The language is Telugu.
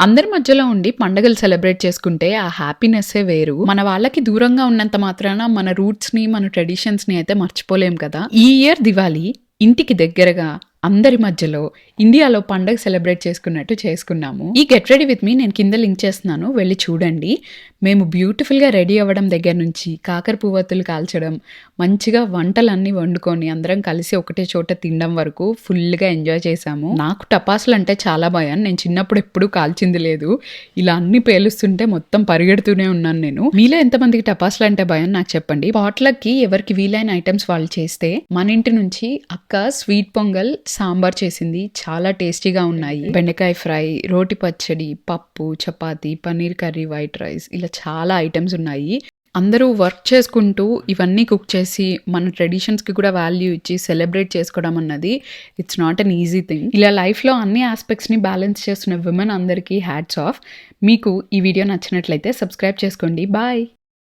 అందరి మధ్యలో ఉండి పండగలు సెలబ్రేట్ చేసుకుంటే ఆ హ్యాపీనెస్సే వేరు. మన వాళ్ళకి దూరంగా ఉన్నంత మాత్రాన మన రూట్స్ని మన ట్రెడిషన్స్ని అయితే మర్చిపోలేం కదా. ఈ ఇయర్ దివాళీ ఇంటికి దగ్గరగా అందరి మధ్యలో ఇండియాలో పండగ సెలబ్రేట్ చేసుకున్నట్టు చేసుకున్నాము. ఈ గెట్ రెడీ విత్ మీ నేను కింద లింక్ చేస్తున్నాను వెళ్ళి చూడండి. మేము బ్యూటిఫుల్గా రెడీ అవ్వడం దగ్గర నుంచి కాకర పువ్వొత్తులు కాల్చడం మంచిగా వంటలన్నీ వండుకొని అందరం కలిసి ఒకటే చోట తినడం వరకు ఫుల్గా ఎంజాయ్ చేశాము. నాకు టపాసులు అంటే చాలా భయం. నేను చిన్నప్పుడు ఎప్పుడూ కాల్చింది లేదు. ఇలా అన్ని పేలుస్తుంటే మొత్తం పరిగెడుతూనే ఉన్నాను నేను. మీలో ఎంతమందికి టపాసులు అంటే భయం నాకు చెప్పండి. పాట్లకి ఎవరికి వీలైన ఐటమ్స్ వాళ్ళు చేస్తే మన ఇంటి నుంచి అక్క స్వీట్ పొంగల్ సాంబార్ చేసింది. చాలా టేస్టీగా ఉన్నాయి. బెండకాయ ఫ్రై రోటి పచ్చడి పప్పు chapati paneer curry white rice ఇలా చాలా ఐటమ్స్ ఉన్నాయి. అందరూ వర్క్ చేసుకుంటూ ఇవన్నీ కుక్ చేసి మన ట్రెడిషన్స్కి కూడా వాల్యూ ఇచ్చి సెలబ్రేట్ చేసుకోవడం అన్నది it's not an easy thing. ఇలా లైఫ్లో అన్ని ఆస్పెక్ట్స్ని బ్యాలెన్స్ చేస్తున్న విమెన్ అందరికీ హ్యాట్స్ ఆఫ్. మీకు ఈ వీడియో నచ్చినట్లయితే సబ్స్క్రైబ్ చేసుకోండి. బాయ్!